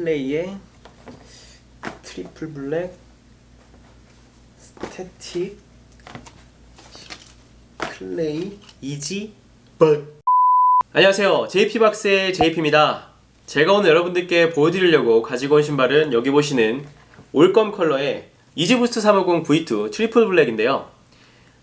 클레이의 트리플 블랙 스태틱 클레이 이지 벌 안녕하세요. JP박스의 JP입니다. 제가 오늘 여러분들께 보여드리려고 가지고 온 신발은 여기 보시는 올검 컬러의 이지부스트 350 V2 트리플 블랙인데요.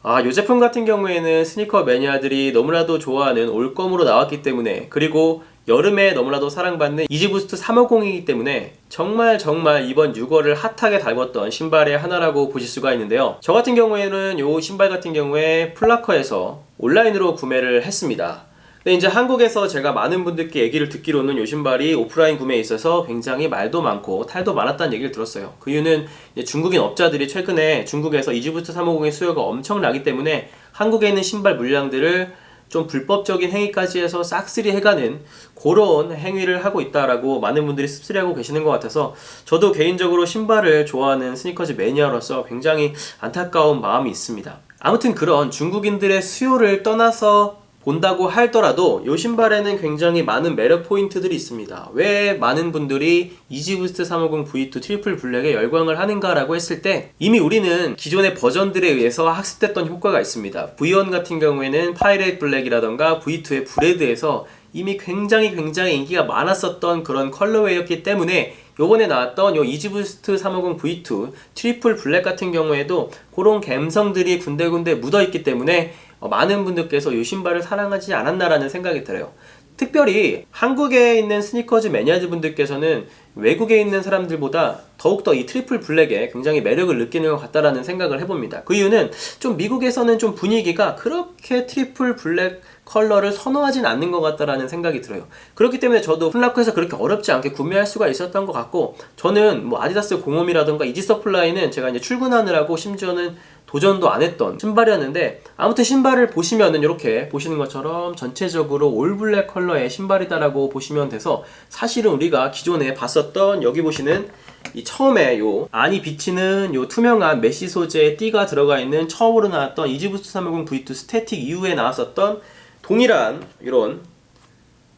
아, 이 제품 같은 경우에는 스니커 매니아들이 너무나도 좋아하는 올검으로 나왔기 때문에 그리고 여름에 너무나도 사랑받는 이지부스트 350이기 때문에 정말 정말 이번 6월을 핫하게 달궜던 신발의 하나라고 보실 수가 있는데요. 저 같은 경우에는 이 신발 같은 경우에 플라커에서 온라인으로 구매를 했습니다. 근데 이제 한국에서 제가 많은 분들께 얘기를 듣기로는 이 신발이 오프라인 구매에 있어서 굉장히 말도 많고 탈도 많았다는 얘기를 들었어요. 그 이유는 중국인 업자들이 최근에 중국에서 이지부스트 350의 수요가 엄청나기 때문에 한국에 있는 신발 물량들을 좀 불법적인 행위까지 해서 싹쓸이 해가는 그런 행위를 하고 있다라고 많은 분들이 씁쓸해하고 계시는 것 같아서 저도 개인적으로 신발을 좋아하는 스니커즈 매니아로서 굉장히 안타까운 마음이 있습니다. 아무튼 그런 중국인들의 수요를 떠나서 본다고 하더라도 이 신발에는 굉장히 많은 매력 포인트들이 있습니다. 왜 많은 분들이 이지부스트 350 V2 트리플 블랙에 열광을 하는가라고 했을 때 이미 우리는 기존의 버전들에 의해서 학습됐던 효과가 있습니다. V1 같은 경우에는 파이레이트 블랙이라던가 V2의 브레드에서 이미 굉장히 굉장히 인기가 많았었던 그런 컬러웨이였기 때문에 요번에 나왔던 요 이지부스트 350 V2 트리플 블랙 같은 경우에도 그런 감성들이 군데군데 묻어있기 때문에 어, 많은 분들께서 이 신발을 사랑하지 않았나라는 생각이 들어요. 특별히 한국에 있는 스니커즈 매니아즈 분들께서는 외국에 있는 사람들보다 더욱더 이 트리플 블랙에 굉장히 매력을 느끼는 것 같다라는 생각을 해봅니다. 그 이유는 좀 미국에서는 좀 분위기가 그렇게 트리플 블랙 컬러를 선호하진 않는 것 같다라는 생각이 들어요. 그렇기 때문에 저도 플라크에서 그렇게 어렵지 않게 구매할 수가 있었던 것 같고 저는 뭐 아디다스 공홈이라던가 이지 서플라이는 제가 이제 출근하느라고 심지어는 도전도 안 했던 신발이었는데 아무튼 신발을 보시면은 이렇게 보시는 것처럼 전체적으로 올 블랙 컬러의 신발이다라고 보시면 돼서 사실은 우리가 기존에 봤었던 여기 보시는 이 처음에 요 안이 비치는 요 투명한 메쉬 소재의 띠가 들어가 있는 처음으로 나왔던 이지부스트 350 V2 스태틱 이후에 나왔었던 동일한 이런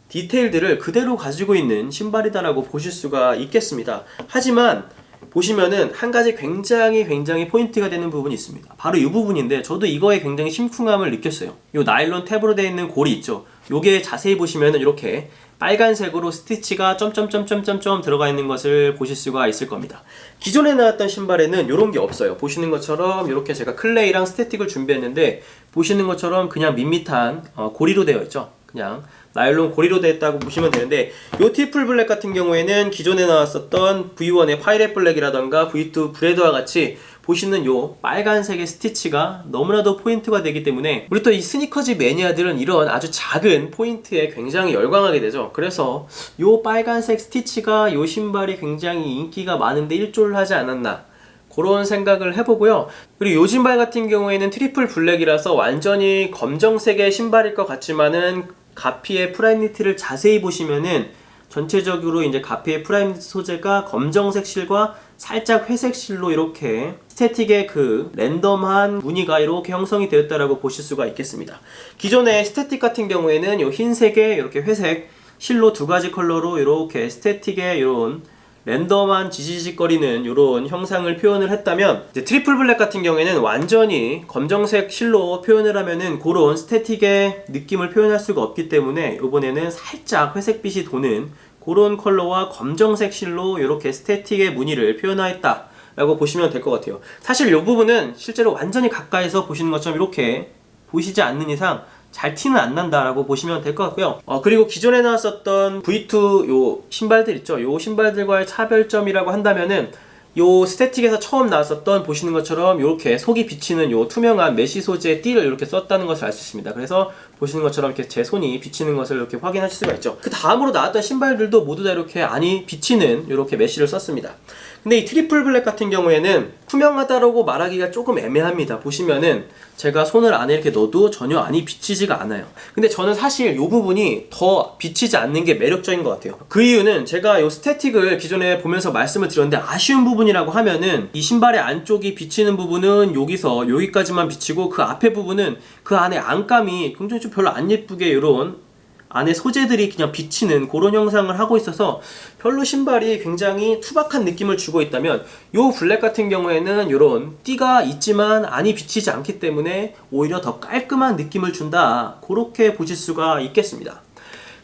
디테일들을 그대로 가지고 있는 신발이다라고 보실 수가 있겠습니다. 하지만 보시면은 한 가지 굉장히 굉장히 포인트가 되는 부분이 있습니다. 바로 이 부분인데 저도 이거에 굉장히 심쿵함을 느꼈어요. 이 나일론 탭으로 되어 있는 골이 있죠. 요게 자세히 보시면은 이렇게 빨간색으로 스티치가 점점점점점점 들어가 있는 것을 보실 수가 있을 겁니다. 기존에 나왔던 신발에는 이런 게 없어요. 보시는 것처럼 이렇게 제가 클레이랑 스태틱을 준비했는데 보시는 것처럼 그냥 밋밋한 어, 고리로 되어 있죠. 그냥 나일론 고리로 되었다고 보시면 되는데 요 티플 블랙 같은 경우에는 기존에 나왔었던 V1의 파이렛 블랙이라던가 V2 브레드와 같이 보시는 요 빨간색의 스티치가 너무나도 포인트가 되기 때문에 우리 또 이 스니커즈 매니아들은 이런 아주 작은 포인트에 굉장히 열광하게 되죠. 그래서 요 빨간색 스티치가 요 신발이 굉장히 인기가 많은데 일조를 하지 않았나 그런 생각을 해보고요. 그리고 요 신발 같은 경우에는 트리플 블랙이라서 완전히 검정색의 신발일 것 같지만은 가피의 프라임 니트를 자세히 보시면은 전체적으로 이제 가피의 프라임 니트 소재가 검정색 실과 살짝 회색 실로 이렇게 스태틱의 그 랜덤한 무늬가 이렇게 형성이 되었다라고 보실 수가 있겠습니다. 기존의 스태틱 같은 경우에는 요 흰색에 이렇게 회색 실로 두 가지 컬러로 이렇게 스태틱의 이런 랜덤한 지지직거리는 이런 형상을 표현을 했다면 트리플 블랙 같은 경우에는 완전히 검정색 실로 표현을 하면은 그런 스태틱의 느낌을 표현할 수가 없기 때문에 이번에는 살짝 회색빛이 도는 그런 컬러와 검정색 실로 이렇게 스태틱의 무늬를 표현하였다 라고 보시면 될 것 같아요 사실 이 부분은 실제로 완전히 가까이서 보시는 것처럼 이렇게 보시지 않는 이상 잘 티는 안 난다라고 보시면 될 것 같고요. 어, 그리고 기존에 나왔었던 V2 요 신발들 있죠. 요 신발들과의 차별점이라고 한다면은 요 스태틱에서 처음 나왔었던 보시는 것처럼 이렇게 속이 비치는 요 투명한 메쉬 소재의 띠를 이렇게 썼다는 것을 알 수 있습니다. 그래서 보시는 것처럼 이렇게 제 손이 비치는 것을 이렇게 확인하실 수가 있죠. 그 다음으로 나왔던 신발들도 모두 다 이렇게 안이 비치는 이렇게 메쉬를 썼습니다. 근데 이 트리플 블랙 같은 경우에는 투명하다라고 말하기가 조금 애매합니다. 보시면은 제가 손을 안에 이렇게 넣어도 전혀 안이 비치지가 않아요. 근데 저는 사실 이 부분이 더 비치지 않는 게 매력적인 것 같아요. 그 이유는 제가 이 스태틱을 기존에 보면서 말씀을 드렸는데 아쉬운 부분이라고 하면은 이 신발의 안쪽이 비치는 부분은 여기서 여기까지만 비치고 그 앞에 부분은 그 안에 안감이 굉장히 좀 별로 안 예쁘게 이런 안에 소재들이 그냥 비치는 그런 형상을 하고 있어서 별로 신발이 굉장히 투박한 느낌을 주고 있다면 요 블랙 같은 경우에는 이런 띠가 있지만 안이 비치지 않기 때문에 오히려 더 깔끔한 느낌을 준다 그렇게 보실 수가 있겠습니다.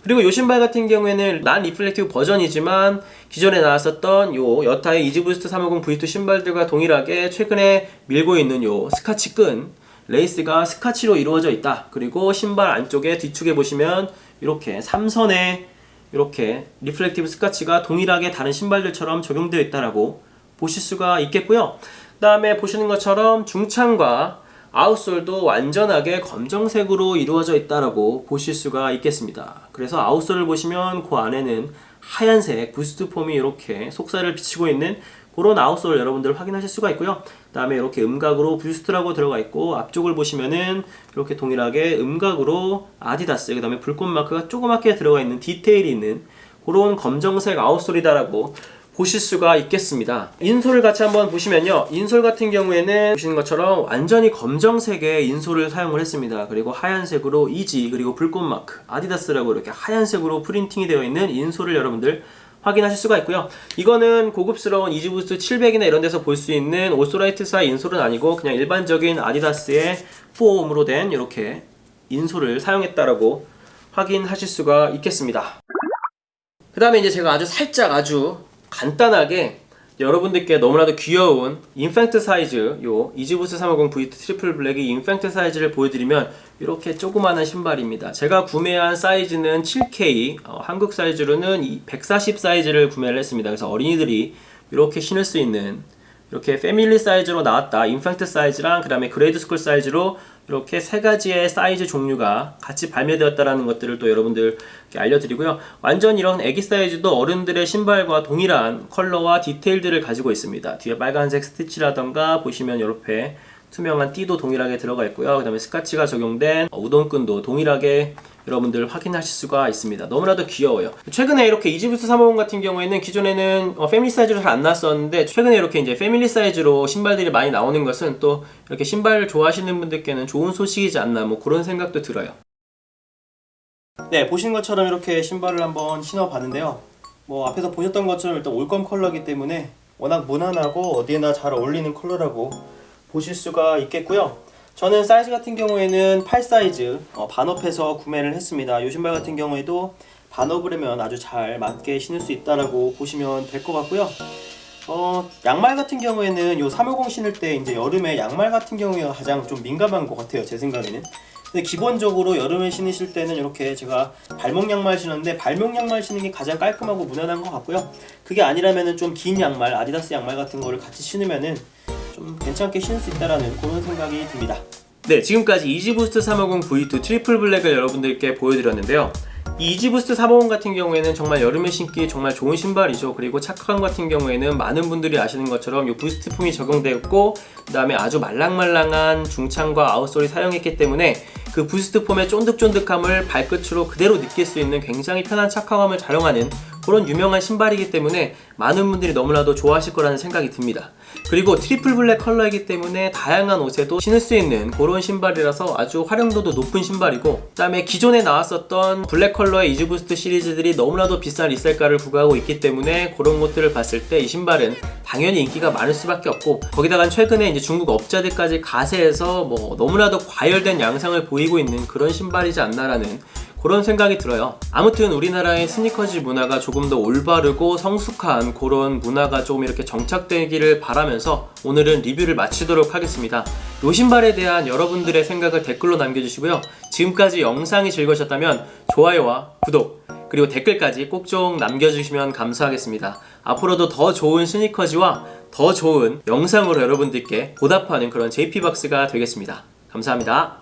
그리고 이 신발 같은 경우에는 난 리플렉티브 버전이지만 기존에 나왔었던 요 여타의 이지부스트 350 V2 신발들과 동일하게 최근에 밀고 있는 요 스카치 끈 레이스가 스카치로 이루어져 있다. 그리고 신발 안쪽에 뒤축에 보시면 이렇게 삼선에 이렇게 리플렉티브 스카치가 동일하게 다른 신발들처럼 적용되어 있다라고 보실 수가 있겠고요. 그 다음에 보시는 것처럼 중창과 아웃솔도 완전하게 검정색으로 이루어져 있다라고 보실 수가 있겠습니다. 그래서 아웃솔을 보시면 그 안에는 하얀색 부스트 폼이 이렇게 속살을 비치고 있는 그런 아웃솔 여러분들 확인하실 수가 있고요. 그 다음에 이렇게 음각으로 부스트라고 들어가 있고 앞쪽을 보시면은 이렇게 동일하게 음각으로 아디다스 그 다음에 불꽃 마크가 조그맣게 들어가 있는 디테일이 있는 그런 검정색 아웃솔이다라고 보실 수가 있겠습니다. 인솔을 같이 한번 보시면요. 인솔 같은 경우에는 보시는 것처럼 완전히 검정색의 인솔을 사용을 했습니다. 그리고 하얀색으로 이지 그리고 불꽃 마크 아디다스라고 이렇게 하얀색으로 프린팅이 되어 있는 인솔을 여러분들 확인하실 수가 있고요. 이거는 고급스러운 이지부스트 700이나 이런 데서 볼 수 있는 오소라이트사의 인솔은 아니고 그냥 일반적인 아디다스의 폼으로 된 이렇게 인솔을 사용했다라고 확인하실 수가 있겠습니다. 그 다음에 이제 제가 아주 살짝 아주 간단하게 여러분들께 너무나도 귀여운 인팩트 사이즈 요 이지부스 350 V2 트리플 블랙의 인팩트 사이즈를 보여드리면 이렇게 조그마한 신발입니다. 제가 구매한 사이즈는 7K 어, 한국 사이즈로는 140 사이즈를 구매를 했습니다. 그래서 어린이들이 이렇게 신을 수 있는 이렇게 패밀리 사이즈로 나왔다. 인팩트 사이즈랑 그 다음에 그레이드 스쿨 사이즈로 이렇게 세 가지의 사이즈 종류가 같이 발매되었다라는 것들을 또 여러분들 알려드리고요. 완전 이런 애기 사이즈도 어른들의 신발과 동일한 컬러와 디테일들을 가지고 있습니다. 뒤에 빨간색 스티치라던가 보시면 이렇게 투명한 띠도 동일하게 들어가 있고요. 그 다음에 스카치가 적용된 우동끈도 동일하게 여러분들 확인하실 수가 있습니다. 너무나도 귀여워요. 최근에 이렇게 이지부스 350 같은 경우에는 기존에는 어, 패밀리 사이즈로 잘 안 나왔었는데 최근에 이렇게 이제 패밀리 사이즈로 신발들이 많이 나오는 것은 또 이렇게 신발 좋아하시는 분들께는 좋은 소식이지 않나 뭐 그런 생각도 들어요. 네, 보시는 것처럼 이렇게 신발을 한번 신어봤는데요. 뭐 앞에서 보셨던 것처럼 일단 올검 컬러이기 때문에 워낙 무난하고 어디에나 잘 어울리는 컬러라고 보실 수가 있겠고요. 저는 사이즈 같은 경우에는 8 사이즈 어, 반업해서 구매를 했습니다. 이 신발 같은 경우에도 반업을 하면 아주 잘 맞게 신을 수 있다라고 보시면 될 것 같고요. 어, 양말 같은 경우에는 요 350 신을 때 이제 여름에 양말 같은 경우가 가장 좀 민감한 것 같아요. 제 생각에는. 근데 기본적으로 여름에 신으실 때는 이렇게 제가 발목 양말 신었는데 발목 양말 신는 게 가장 깔끔하고 무난한 것 같고요. 그게 아니라면은 좀 긴 양말, 아디다스 양말 같은 거를 같이 신으면은 좀 괜찮게 신을 수 있다라는 그런 생각이 듭니다. 네, 지금까지 이지부스트 350 V2 트리플 블랙을 여러분들께 보여드렸는데요. 이 이지부스트 350 같은 경우에는 정말 여름에 신기 정말 좋은 신발이죠. 그리고 착한 같은 경우에는 많은 분들이 아시는 것처럼 이 부스트 폼이 적용되었고 그 다음에 아주 말랑말랑한 중창과 아웃솔이 사용했기 때문에 그 부스트 폼의 쫀득쫀득함을 발끝으로 그대로 느낄 수 있는 굉장히 편한 착화감을 자랑하는 그런 유명한 신발이기 때문에 많은 분들이 너무나도 좋아하실 거라는 생각이 듭니다. 그리고 트리플 블랙 컬러이기 때문에 다양한 옷에도 신을 수 있는 그런 신발이라서 아주 활용도도 높은 신발이고 그다음에 기존에 나왔었던 블랙 컬러의 이즈부스트 시리즈들이 너무나도 비싼 리셀가를 부과하고 있기 때문에 그런 것들을 봤을 때 이 신발은 당연히 인기가 많을 수밖에 없고 거기다가 최근에 이제 중국 업자들까지 가세해서 뭐 너무나도 과열된 양상을 보이고 있는 그런 신발이지 않나라는 그런 생각이 들어요. 아무튼 우리나라의 스니커즈 문화가 조금 더 올바르고 성숙한 그런 문화가 조금 이렇게 정착되기를 바라면서 오늘은 리뷰를 마치도록 하겠습니다. 요 신발에 대한 여러분들의 생각을 댓글로 남겨주시고요. 지금까지 영상이 즐거우셨다면 좋아요와 구독 그리고 댓글까지 꼭 좀 남겨주시면 감사하겠습니다. 앞으로도 더 좋은 스니커즈와 더 좋은 영상으로 여러분들께 보답하는 그런 JP박스가 되겠습니다. 감사합니다.